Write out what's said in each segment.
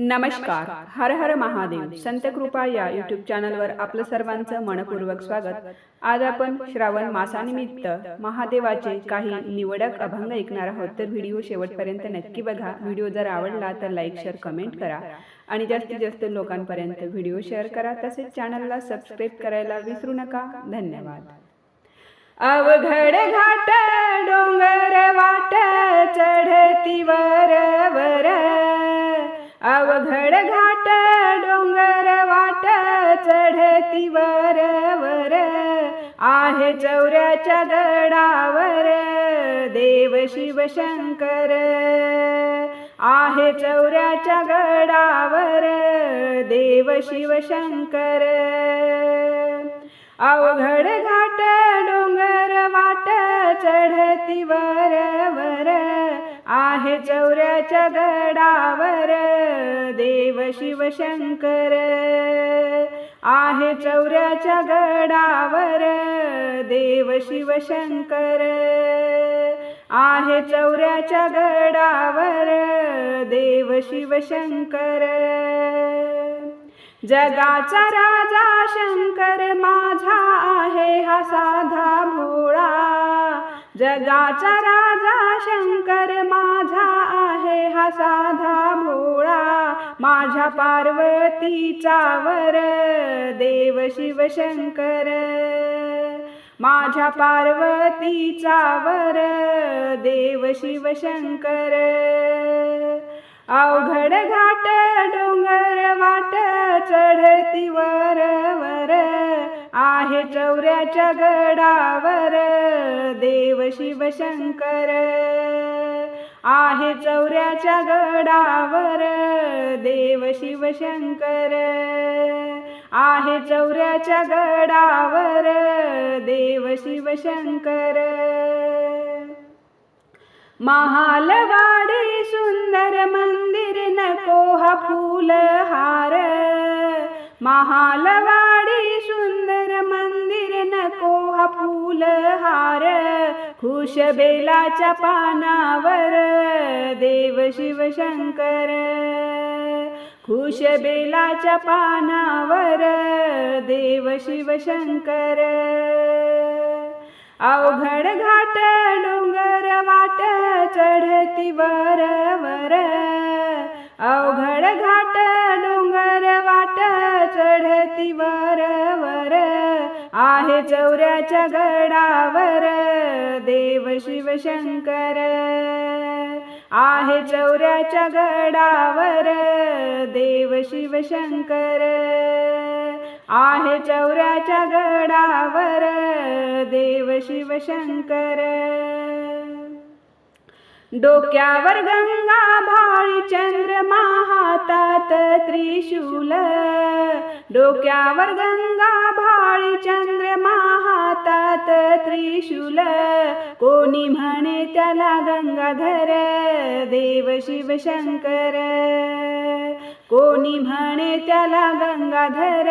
नमस्कार. हर हर महादेव. संत कृपा या यूट्यूब चॅनलवर आपलं सर्वांचं मनपूर्वक स्वागत. आज आपण श्रावण मासानिमित्त महादेवाचे काही निवडक अभंग ऐकणार आहोत. तर व्हिडिओ शेवटपर्यंत नक्की बघा. व्हिडिओ जर आवडला तर लाईक शेअर कमेंट करा. आणि जास्तीत जास्त लोकांपर्यंत व्हिडिओ शेअर करा. तसेच चॅनलला सबस्क्राईब करायला विसरू नका. धन्यवाद. अवघड घाट डोंगर वाट चढती वर वर. अवघड घाट डोंगर वाट चढती वर वर. आहे चौऱ्याच्या गडावर देव शिव शंकर. आहे चौऱ्याच्या गडावर देव शिव शंकर. अवघड घाट डोंगर वाट चढती वर वर. आहे चौऱ्याच्या गडावर देव शिव शंकर. आहे चौऱ्याच्या गडावर देव शिव शंकर. आहे चौऱ्याच्या गडावर देव शिव शंकर. जगाचा राजा शंकर माझा आहे हा साधा भोळा. जगाचा राजा शंकर माझा आहे हा साधा भोळा. माझ्या पार्वतीचा वर देव शिव शंकर. माझ्या पार्वतीचा वर देव शिव शंकर. अवघड घाट डोंगर वाट चढती वर वर. आहे चौऱ्याच्या गडावर देव शिव शंकर. आहे चौऱ्याच्या गडावर देव शिव शंकर. आहे चौऱ्याच्या गडावर देव शिव शंकर. महालवाडी सुंदर मंदिर नको हा फूल हार महालवाडी फुलहार खुश बेलाच्या पानावर देव शिव शंकर. खुश बेलाच्या पानावर देव शिव शंकर. अवघड घाट डोंगर वाट चढती वर वर. अवघड घाट डोंगर वाट चढती वर वर. आहे चौऱ्याच्या गडावर देव शिव शंकर. आहे चौऱ्याच्या गडावर देव शिव शंकर. आहे चौऱ्याच्या गडावर देव शिव शंकर. डोक्यावर गंगा भाळी चंद्रमा हातात त्रिशूल. डोक्यावर गंगा भाळी चंद्रमा हातात त्रिशूल. कोणी म्हणे त्याला गंगाधर देव शिव शंकर. कोणी म्हणे त्याला गंगाधर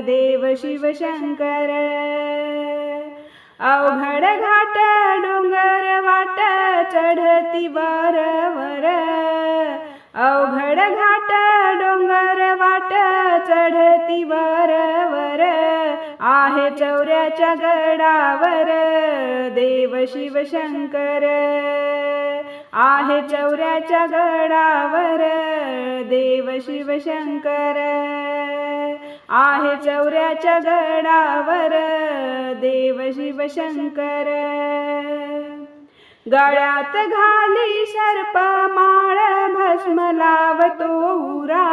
देव शिव शंकर. अवघड घाट डोंगर वाट चढती वर वर. अवघड घाट डोंगर वाट चढती वर वर. आहे चौऱ्याच्या गडावर देव शिव शंकर. आहे चौऱ्याच्या गडावर देव शिव शंकर. आहे चौऱ्याच्या गडावर देव शिव शंकर. गळ्यात घाली सर्प माळ भस्म लावतो उरा.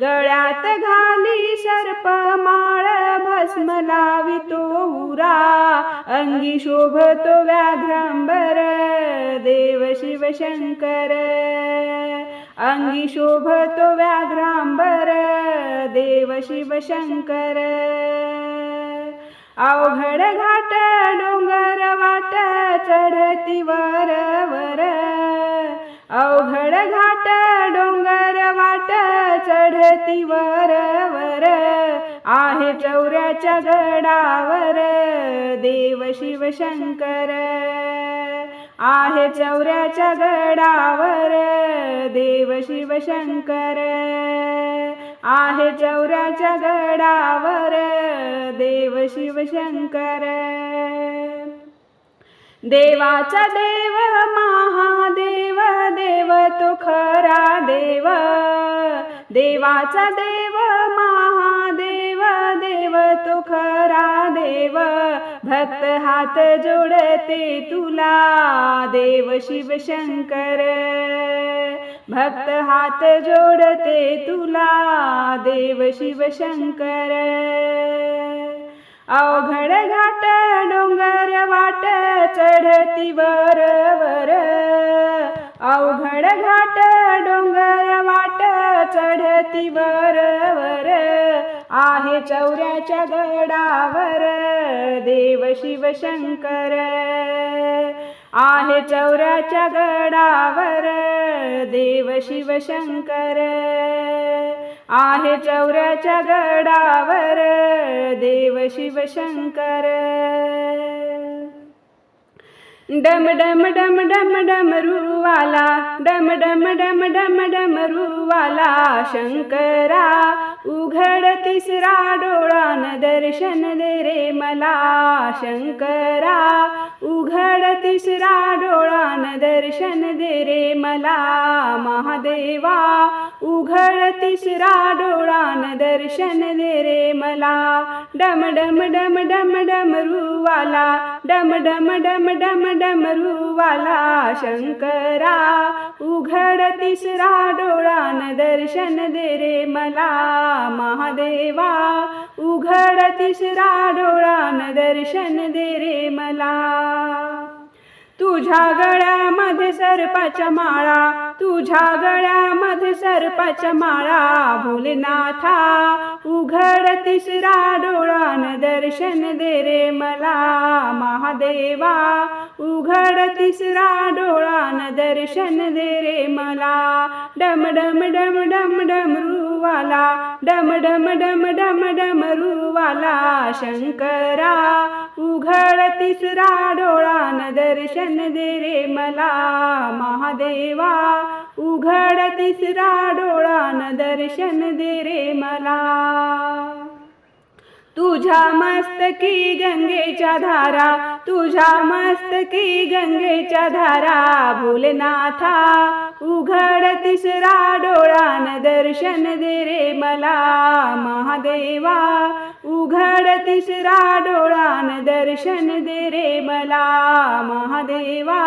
गळ्यात घाली सर्प माळ भस्म लावितो उरा. अंगी शोभतो व्याघ्रांबर देव शिव शंकर. अंगी शोभतो व्याघ्रांबर देव शिव शंकर. अवघड घाट डोंगर वाट चढती वर वर. अवघड घाट डोंगर वाट चढती वर वर. आहे चौऱ्याच्या गडावर देव शिव शंकर. आहे चौऱ्याच्या गडावर देव शिव शंकर. आहे चौऱ्याच्या गडावर देव शिवशंकर देवाचा देव महादेव देव तो खरा देव. देवाचा देव महादेव देव तो खरा देव. भक्त हात जोडते तुला देव शिवशंकर भक्त हात जोडते तुला देव शिवशंकर अवघड घाट डोंगर वाट चढती वर वर. अवघड घाट डोंगर वाट चढती वर आहे चौऱ्याच्या गडावर देव शिवशंकर आहे चौऱ्याच्या गडावर देव शिवशंकर आहे चौऱ्याच्या गडावर देव शिवशंकर डम डम डम डम डमरूवाला डम डम डम डम डमरूवाला शंकरा उघड तिसरा डोळान दर्शन दे रे मला शंकरा उघड तिसरा डोळान दर्शन दे रे मला महादेवा उघड तिसरा डोळान दर्शन दे रे मला डम डम डम डम डमरूवाला डम डम डम डम डमरूवाला शंकरा उघड तिसरा डोळान दर्शन दे रे मला महादेवा. उघड तिसरा डोळान दर्शन दे रे मला. तुझ्या गळ्यामध्ये सर्पाच्या माळा तुझ्या गळ्यामध्ये सर्पाच्या माळा भोलेनाथा उघड तिसरा डोळान दर्शन दे रे मला महादेवा. उघड तिसरा डोळान दर्शन दे रे मला डम डम डम डम डमरूवाला डम डम डम डम डमरूवाला शंकरा. उघड तिसरा डोळान दर्शन दे रे मला महादेवा. उघड तिसरा डोळान दर्शन दे रे मला. तुझ्या मस्तकी गंगेच्या धारा तुझ्या मस्तकी गंगेच्या धारा भोलेनाथा उघड तिसरा डोळान दर्शन दे रे मला. महादेवा उघड तिसरा डोळान दर्शन दे रे मला. महादेवा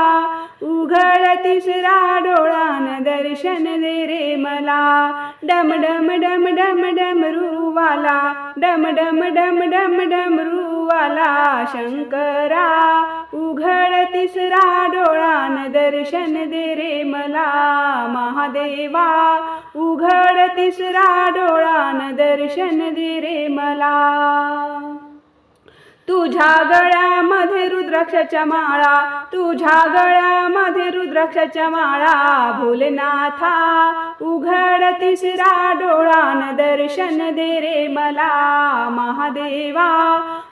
उघड तिसरा डोळान दर्शन दे रे मला. डम डम डम डम डमरूवाला डम डम डम डम डमरूवाला शंकरा उघड तिसरा डोळान दर्शन दे रे मला. महादेवा उघड तिसरा डोळान दर्शन दे रे मला. तुझ्या गळ्यामध्ये रुद्राक्षाच्या माळा तुझ्या गळ्यामध्ये रुद्राक्षाच्या माळा भोलेनाथा उघड तिसरा डोळान दर्शन दे रे मला महादेवा.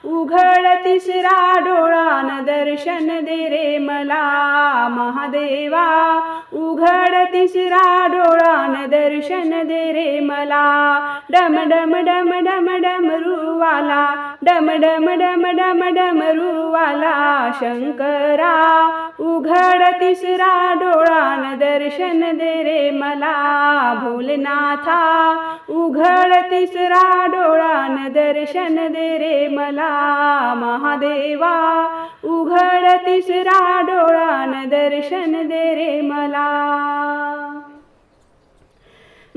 उघड तिसरा डोळान दर्शन दे रे मला महादेवा. उघड तिसरा डोळान दर्शन दे रे मला डम डम डम डम डमरूवाला डम डम डम डम डमरूवाला शंकरा उघड तिसरा डोळान दर्शन दे रे मला भोलनाथा उघड तिसरा डोळान दर्शन दे रे मला महादेवा उघड तिसरा डोळान दर्शन दे रे मला.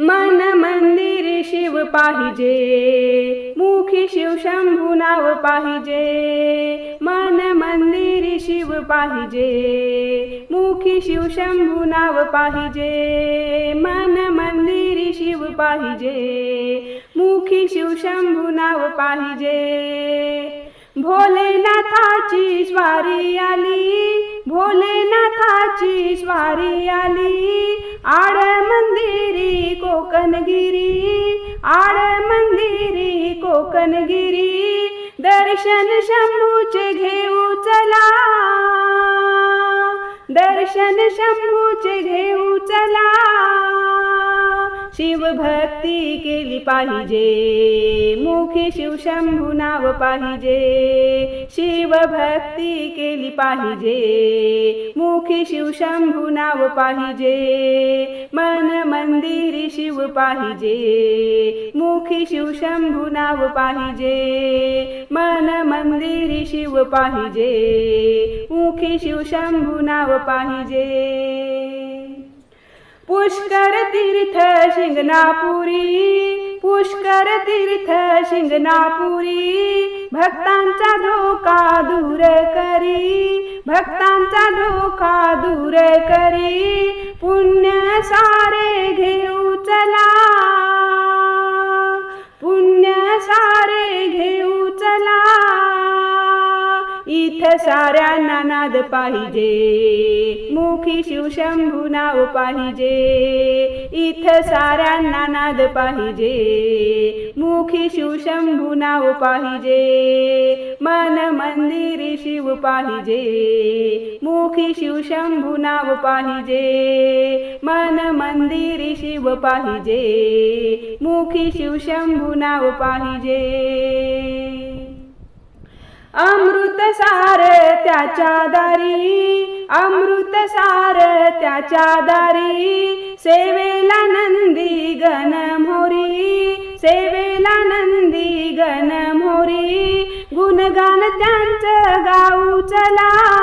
मन मंदिर शिव पाहिजे. मुखी शिव शंभू नाव पाहिजे. मन मंदिर शिव पाहिजे. मुखी शिव शंभू नाव पाहिजे. मन मंदिर शिव पाहिजे. मुखी शिव शंभू नाव पाहिजे. भोलेनाथाची स्वारी आली भोलेनाथाची स्वारी आली. आड मंदिरी कोकणगिरी आड मंदिरी कोकणगिरी दर्शन शंभूचे घेऊ चला. दर्शन शंभूचे घेऊ चला. शिवभक्ती केली पाहिजे. मुखी शिवशंभू नाव पाहिजे. शिवभक्ती केली पाहिजे. मुखी शिवशंभू नाव पाहिजे. मन मंदिरी शिव पाहिजे. मुखी शिवशंभू नाव पाहिजे. मन मंदिरी शिव पाहिजे. मुखी शिवशंभू नाव पाहिजे. पुष्कर तीर्थ शिंगणापुरी पुष्कर तीर्थ शिंगणापुरी. भक्तांचा धोका दूर करी भक्तांचा धोका दूर करी. पुण्य सारे घेऊ चला पुण्य सारे घेऊ चला. इथं साऱ्यांना नाद पाहिजे. मुखी शिवशंभू नाव पाहिजे इथं साऱ्यांना नाद पाहिजे. मुखी शिवशंभू नाव पाहिजे मन मंदिरी शिव पाहिजे. मुखी शिवशंभू नाव पाहिजे मन मंदिरी शिव पाहिजे. मुखी शिवशंभू नाव पाहिजे अमृत सार त्याच्या दारी अमृत सार त्याच्या दारी सेवेला नंदी गण मोरी सेवेला नंदी गण मोरी गुणगान त्यांचं गाऊ चला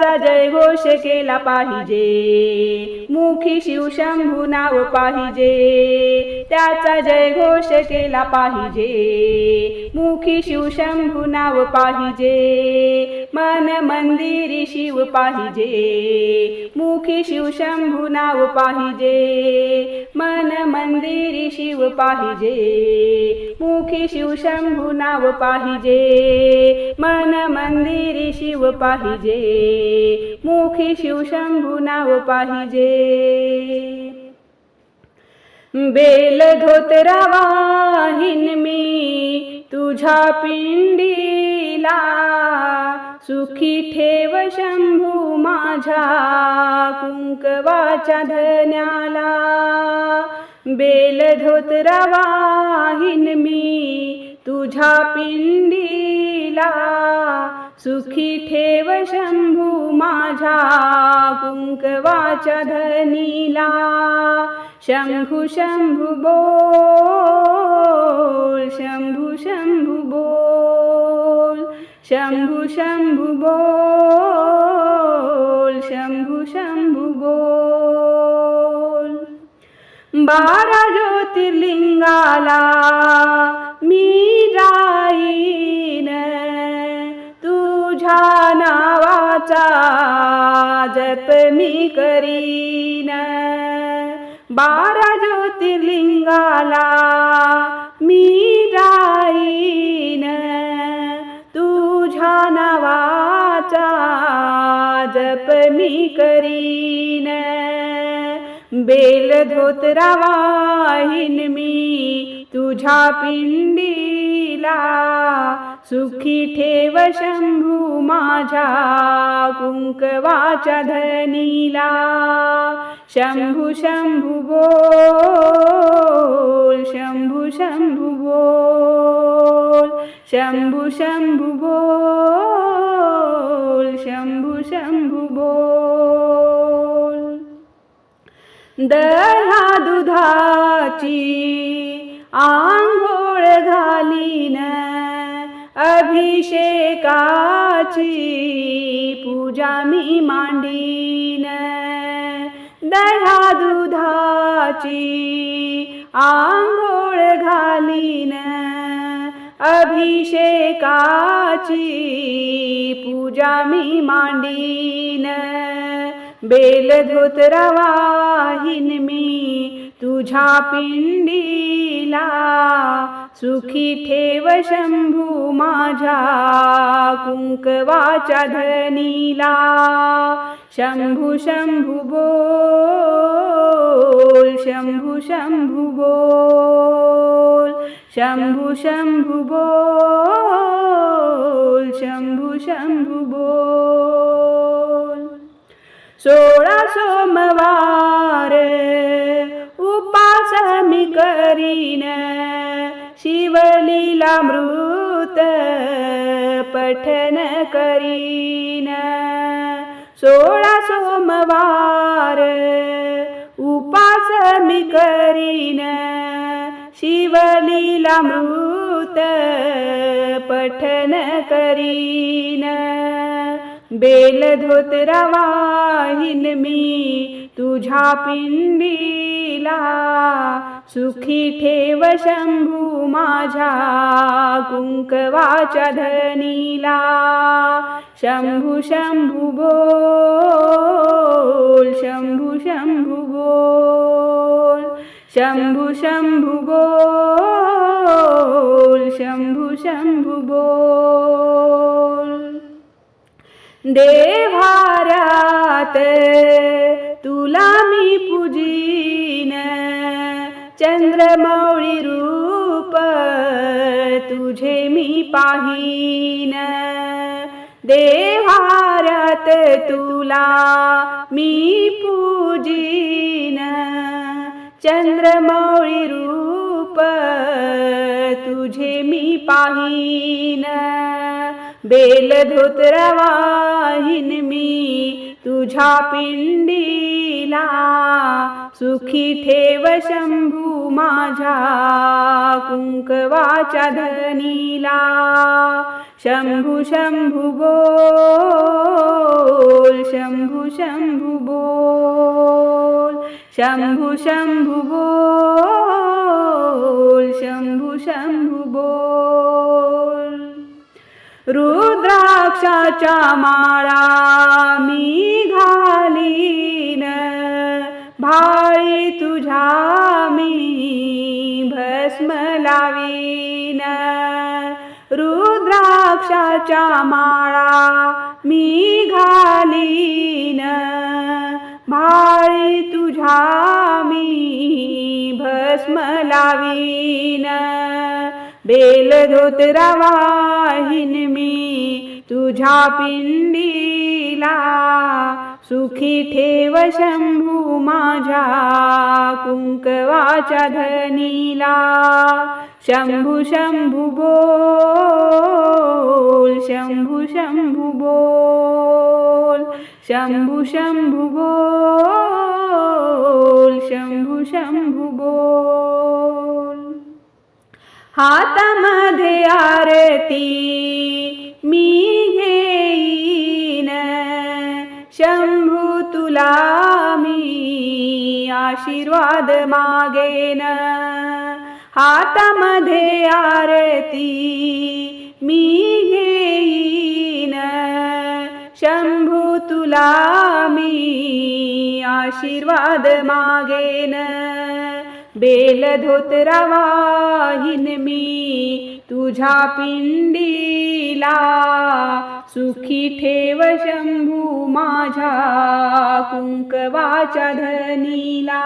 त्याचा जयघोष केला पाहिजे. मुखी शिवशंभू नाव पाहिजे. त्याचा जयघोष केला पाहिजे. मुखी शिवशंभू नाव पाहिजे. मन मंदिरी शिव पाहिजे. मुखी शिवशंभू नाव पाहिजे. मन मंदिरी शिव पाहिजे. मुखी शिवशंभू नाव पाहिजे. मन मंदिरी शिव पाहिजे. मुखी शिवशंभू नाव पाहिजे. बेल धोतरा वाहिन मी तुझ्या पिंडीला सुखी ठेव शंभू माझ्या कुंकवाच्या धन्याला. बेल धोतरा वाहिन मी तुझ्या पिंडीला सुखी ठेव शंभू माझ्या कुंकवाच्या धनीला. शंभू शंभू बोल शंभू शंभू बोल शंभू शंभू बोल शंभू शंभू बोल. बारा ज्योतिर्लिंगाला मी मी करीन. बारा ज्योतिर्लिंगाला मी जाईन. तुझ्या नावाचा जप मी करीन. बेल धोतरा वाहिन मी तुझ्या पिंडीला सुखी ठेव शंभू माझ्या कुंकवाच्या धनीला शंभू शंभू बोल शंभू शंभू बोल शंभू शंभू बोल शंभू शंभू बोल. दहा दुधाची आंघोळ घालीन अभिषेकाची पूजा मी मांडीन. दह्या दुधाची आंघोळ घालीन अभिषेकाची पूजा मी मांडीन. बेल धोतरा वाहिन मी तुझ्या पिंडीला सुखी ठेव शंभू माझ्या कुंकवाच्या धनीला शंभू शंभू बोल शंभू शंभू बोल शंभू शंभू बोल शंभू शंभू बोल. सोळा सोमवार मी करीन. शिवलीलामृत पठन करीन. सोळा सोमवार उपास मी करीन. शिवलीलामृत पठन करीन. बेल धोतरा वाहिन मी पिंडीला सुखी ठेव शंभू माझ्या कुंकवाच्या धनीला. शंभू शंभू बोल शंभू शंभू बोल शंभू शंभू बोल शंभू शंभू बोल देवाऱ्यात तुला मी पूजीन. चंद्रमौळी रूप तुझे मी पाहीन. देवाऱ्यात तुला मी पूजीन. चंद्रमौळी रूप तुझे मी पाहीन. बेल धोतरा मी तुझ्या पिंडीला सुखी ठेव शंभू माझ्या कुंकवाच्या धनीला शंभू शंभू बोल शंभू शंभू बोल शंभू शंभू बोल शंभू शंभू बोल. रुद्राक्षाच्या माळा मी घालीन. भाळी तुझ्या मी भस्म लावीन. रुद्राक्षाच्या माळा मी घालीन. भाळी तुझ्या मी भस्म लावीन. बेल धोतरा वाहिन मी तुझ्या पिंडीला सुखी ठेव शंभू माझ्या कुंकवाच्या धनीला शंभू शंभू बोल शंभू शंभू बोल शंभू शंभू बोल. हातामध्ये आरती मी घेईन. शंभू तुला मी आशीर्वाद मागेन. हातामध्ये आरती मी घेईन. शंभू तुला मी आशीर्वाद मागेन. बेल धोतरा वाहिन मी तुझ्या पिंडीला सुखी ठेव शंभू माझ्या कुंकवाच्या धनीला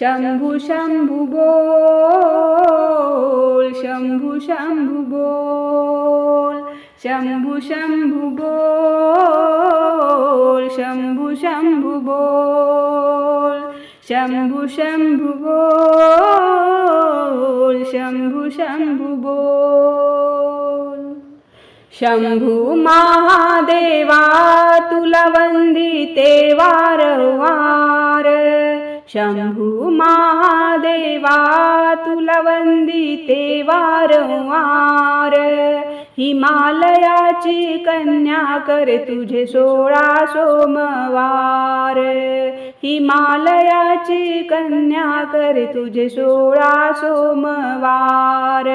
शंभू शंभू बोल शंभू शंभू बोल शंभू शंभू बोल शंभू शंभू बोल. शम्भु शम्भुवो शम्भु शम्भुशम्भुभो शम्भु महादेवा तुलवन्दिते वारवार शंभू महादेवा तुला वंदिते वारंवार हिमालयाची कन्या कर तुझे सोळा सोमवार. हिमालयाची कन्या कर तुझे सोळा सोमवार.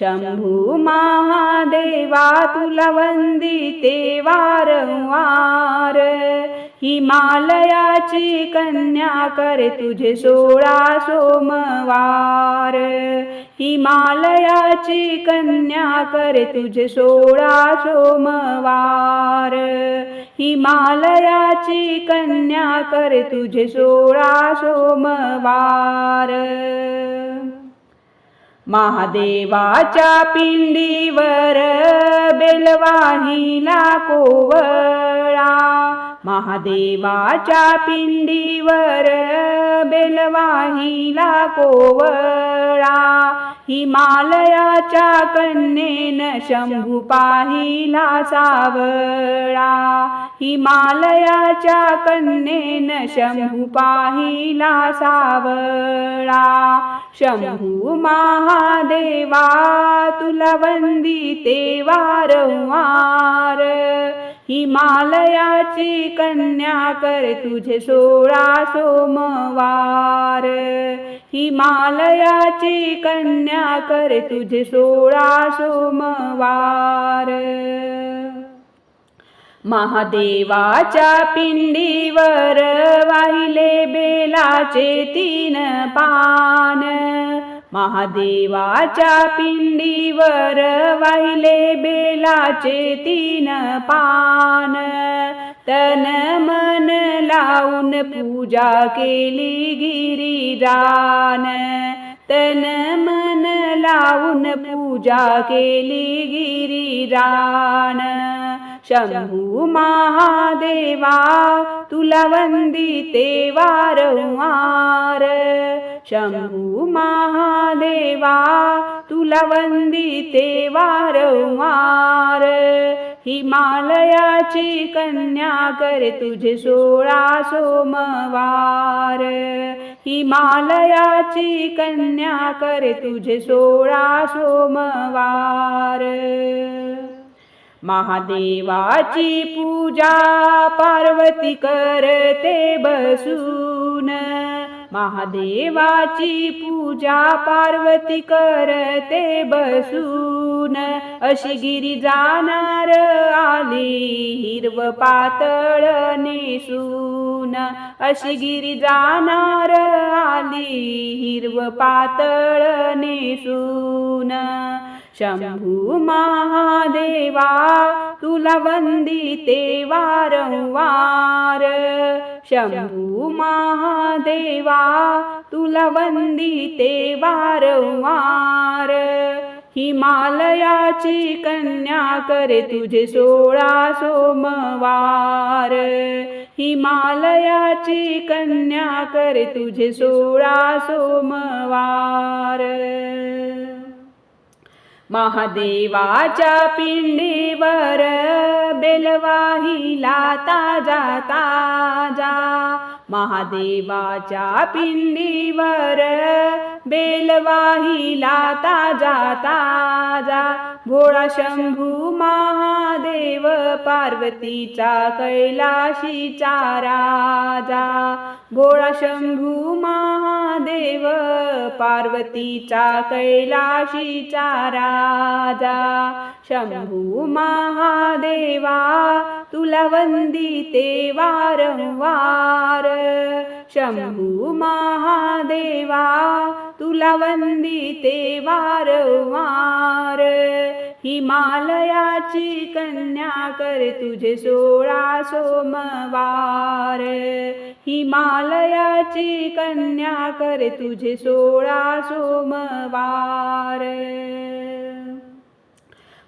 शंभू महादेवा तुला वंदिते वारंवार हिमालयाची कन्या कर तुझे सोळा सोमवार. हिमालयाची कन्या कर तुझे सोळा सोमवार. हिमालयाची कन्या कर तुझे सोळा सोमवार. महादेवाच्या पिंडीवर बेलवाहिला कोवळा. महादेवाच्या पिंडीवर बेलवाहिला कोवळा हिमालयाच्या कन्येन शंभू पाहिला सावळा. हिमालयाच्या कन्येन शंभू पाहिला सावळा. शंभू महादेवा तुला वंदिते वारंवार हिमालयाची कन्या कर तुझे सोळा सोमवार. हिमालयाची कन्या कर तुझे सोळा सोमवार. महादेवाच्या पिंडीवर वाहिले बेलाचे तीन पान. महादेवाच्या पिंडीवर वाहिले बेलाचे तीन पान तन मन लावून पूजा केली गिरिरान तन मन लावून पूजा शंभू महादेवा तुला वंदिते वारंवार शंभू महादेवा तुला वंदिते वारंवार हिमालयाची कन्या कर तुझे सोळा सोमवार. हिमालयाची कन्या कर तुझे सोळा सोमवार. महादेवाची पूजा पार्वती करते बसून. महादेवाची पूजा पार्वती करते बसून. अशी गिरी जाणार आली हिरव पातळ नेसून. अशी गिरी जाणार आली हिरव पातळ नेसून. शंभू महादेवा तुला वंदिते वारंवार शंभू महादेवा तुला वंदिते वारंवार हिमालयाची कन्या करे तुझे सोळा सोमवार। हिमालयाची कन्या करे तुझे सोळा सोमवार। महादेवाच्या पिंडीवर बेलवाहिला ताजा ताजा. महादेवाच्या पिंडीवर बेलवाहिला ताजा ताजा. भोळा शंभू महादेव पार्वतीचा कैलाशीचा राजा भोळा शंभू महादेव पार्वतीचा कैलाशीचा राजा शंभू महादेवा तुला वंदिते वारंवार. शंभू महादेवा तुला वंदिते वारंवार हिमालयाची कन्या कर तुझे सोळा सोमवार. हिमालयाची कन्या कर तुझे सोळा सोमवार.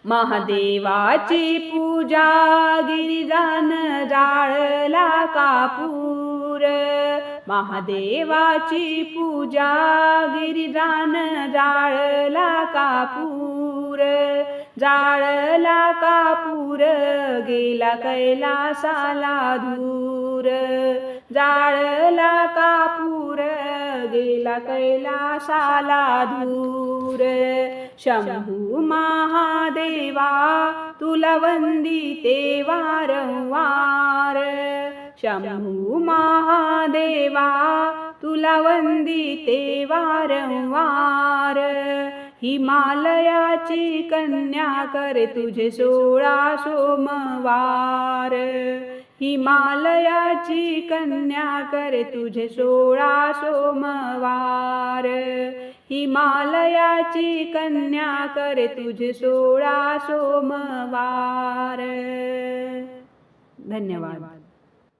महादेवाची पूजा गिरिजान जाळला कापूर. महादेवाची पूजा गिरिरान जाळला कापूर जाळला कापूर गेला कैलासाला धूर जाळला कापूर गेला कैलासाला धूर शंभू महादेवा तुला वंदिते वारंवार शंभू महादेवा तुला वंदिते वारंवार हिमालयाची कन्या कर तुझे सोळा सोमवार. हिमालयाची कन्या कर तुझे सोळा सोमवार. हिमालयाची कन्या कर तुझे सोळा सोमवार. धन्यवाद.